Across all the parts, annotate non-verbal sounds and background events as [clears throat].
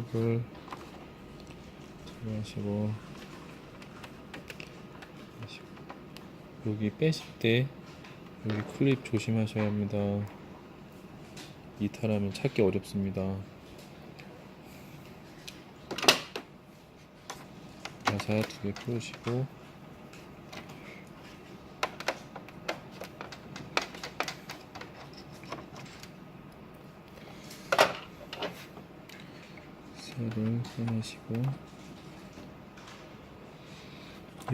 클립을 하시고. 여기 빼실 때 여기 클립 조심하셔야 합니다. 이탈하면 찾기 어렵습니다. 야사 두개 풀으시고 살을 빼내시고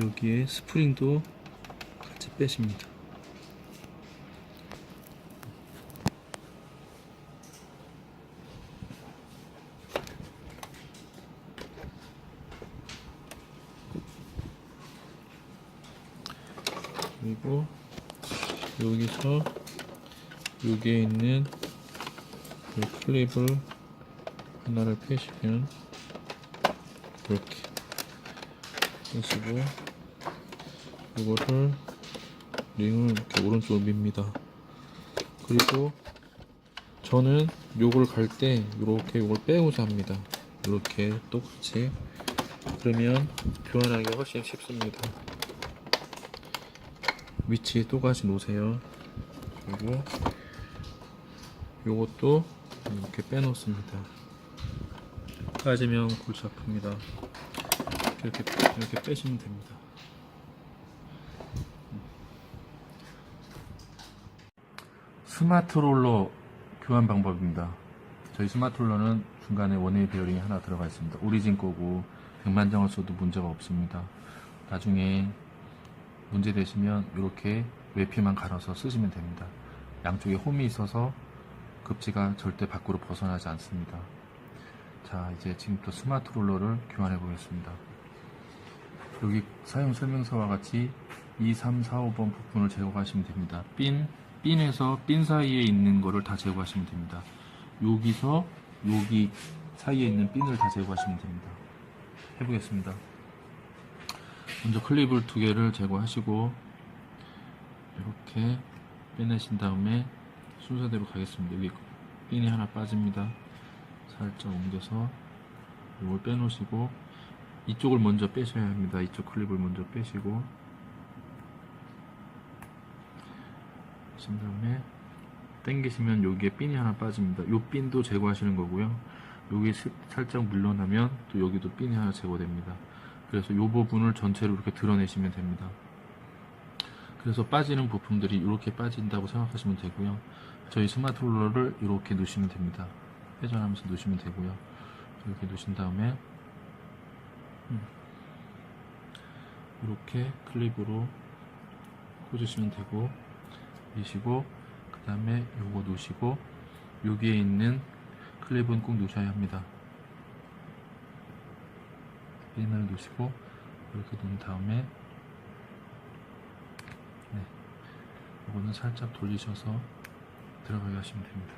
여기에 스프링도 같이 빼십니다. 그리고 여기서 여기에 있는 이 클립을 하나를 펴시면 이렇게 펴시고 이거를 링을 이렇게 오른쪽으로 밉니다. 그리고 저는 요걸 갈 때 이렇게 요걸 빼고자 합니다. 이렇게 똑같이 그러면 교환하기가 훨씬 쉽습니다. 위치 똑같이 놓으세요. 그리고 요것도 이렇게 빼놓습니다. 빠지면 골치 아픕니다. 이렇게 이렇게 빼시면 됩니다. 스마트 롤러 교환 방법입니다. 저희 스마트 롤러는 중간에 원웨이 베어링이 하나 들어가 있습니다. 오리진 거고 100만 장을 써도 문제가 없습니다. 나중에 문제 되시면 이렇게 외피만 갈아서 쓰시면 됩니다. 양쪽에 홈이 있어서 급지가 절대 밖으로 벗어나지 않습니다. 자, 이제 지금부터 스마트 롤러를 교환해 보겠습니다. 여기 사용 설명서와 같이 2, 3, 4, 5번 부분을 제거하시면 됩니다. 핀, 핀에서 핀 사이에 있는 거를 다 제거하시면 됩니다. 여기서 여기 사이에 있는 핀을 다 제거하시면 됩니다. 해보겠습니다. 먼저 클립을 두 개를 제거하시고 이렇게 빼내신 다음에 순서대로 가겠습니다. 여기 핀이 하나 빠집니다. 살짝 옮겨서 이걸 빼놓으시고 이쪽을 먼저 빼셔야 합니다. 이쪽 클립을 먼저 빼시고 하신 다음에 당기시면 여기에 핀이 하나 빠집니다. 이 핀도 제거하시는 거고요. 여기 스- 살짝 물러나면 또 여기도 핀이 하나 제거됩니다. 그래서 이 부분을 전체로 이렇게 드러내시면 됩니다. 그래서 빠지는 부품들이 이렇게 빠진다고 생각하시면 되고요. 저희 스마트 롤러를 이렇게 놓으시면 됩니다. 회전하면서 놓으시면 되고요. 이렇게 놓으신 다음에 음, 이렇게 클립으로 꽂으시면 되고 미시고 그 다음에 요거 놓으시고 여기에 있는 클립은 꼭 놓으셔야 합니다. 핀을 놓으시고 이렇게 놓은 다음에 네, 이거는 살짝 돌리셔서 들어가게 하시면 됩니다.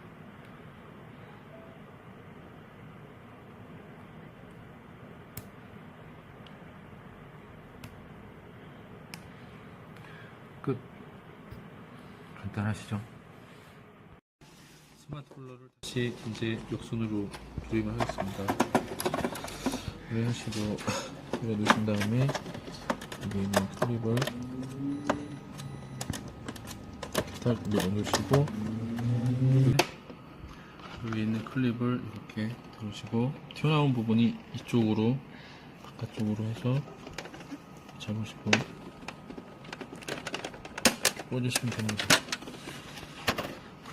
끝. 간단하시죠? 스마트 쿨러를 다시 이제 역순으로 조립을 하겠습니다. 그래 하시고 그래 놓으신 다음에 여기 있는 클립을 딱 넣어놓으시고 여기 있는 클립을 이렇게 들으시고 튀어나온 부분이 이쪽으로 바깥쪽으로 해서 잡으시고 꽂으시면 됩니다.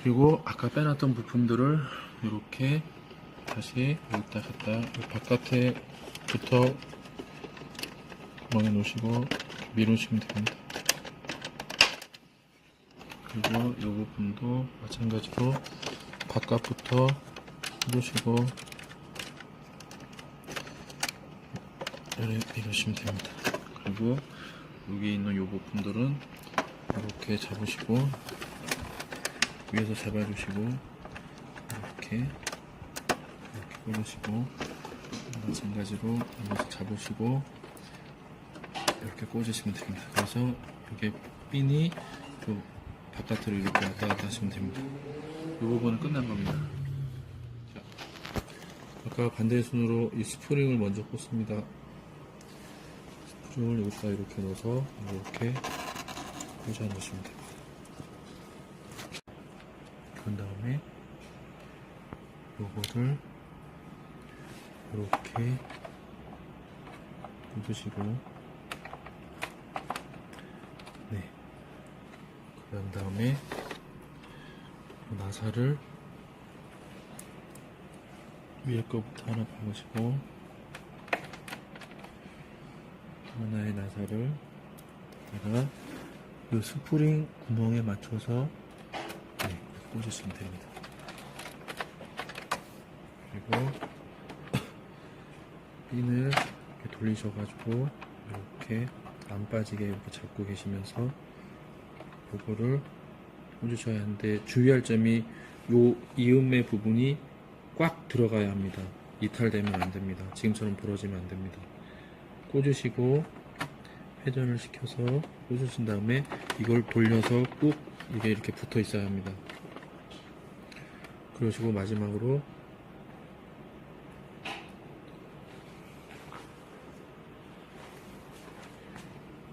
그리고 아까 빼놨던 부품들을 이렇게 다시 여기다 갖다 이 바깥에 붙어 구멍에 놓으시고 밀으시면 됩니다. 그리고 이 부분도 마찬가지로 바깥부터 누르시고 이렇게 밀으시면 됩니다. 그리고 여기 있는 이 부분들은 이렇게 잡으시고 위에서 잡아주시고 이렇게 이렇게 꽂으시고 마찬가지로 여기서 잡으시고 이렇게 꽂으시면 됩니다. 그래서 이게 핀이 또 바깥으로 이렇게 왔다 갔다 하시면 됩니다. 이 부분은 끝난 겁니다. 자, 아까 반대 손으로 이 스프링을 먼저 꽂습니다. 스프링을 여기다 이렇게 넣어서 이렇게 꽂아 놓으시면 됩니다. 그런 다음에 요거를 이렇게 꽂으시고 네. 그런 다음에 나사를 위에 거부터 하나 박으시고 하나의 나사를 다가 이 스프링 구멍에 맞춰서 네, 꽂으시면 됩니다. 그리고 [clears throat] 핀을 이렇게 돌리셔가지고 이렇게 안 빠지게 이렇게 잡고 계시면서 요거를 꽂으셔야 하는데 주의할 점이 요 이음매 부분이 꽉 들어가야 합니다. 이탈되면 안 됩니다. 지금처럼 부러지면 안 됩니다. 꽂으시고 회전을 시켜서 꽂으신 다음에 이걸 돌려서 꾹 이게 이렇게 붙어 있어야 합니다. 그러시고 마지막으로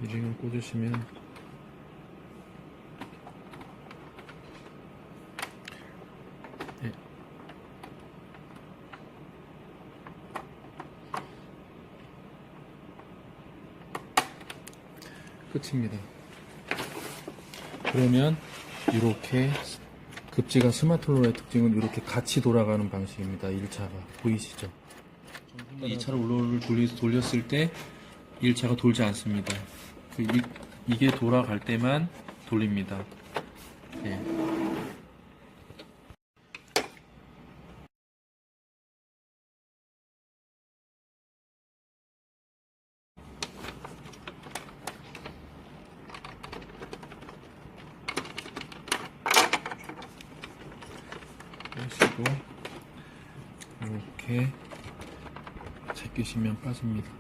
이 링을 꽂으시면 네. 끝입니다. 그러면 이렇게 급지가 스마트로의 특징은 이렇게 같이 돌아가는 방식입니다. 1차가 보이시죠? 2차로 롤러를 돌리, 돌렸을 때 1차가 돌지 않습니다. 그 이, 이게 돌아갈 때만 돌립니다. 네. 빼시고 이렇게 제끼시면 빠집니다.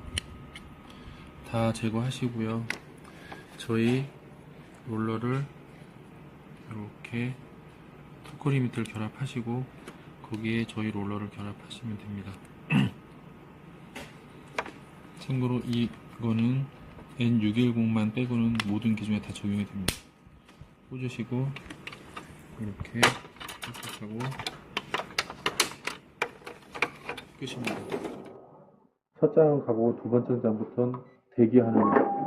다 제거하시고요. 저희 롤러를 이렇게 토크리 밑을 결합하시고 거기에 저희 롤러를 결합하시면 됩니다. [clears throat] 참고로 이거는 N610만 빼고는 모든 기종에 다 적용이 됩니다. 꽂으시고 이렇게 꽂으시고 끝입니다. 첫 장은 가고 두 번째 장부터는 대기하는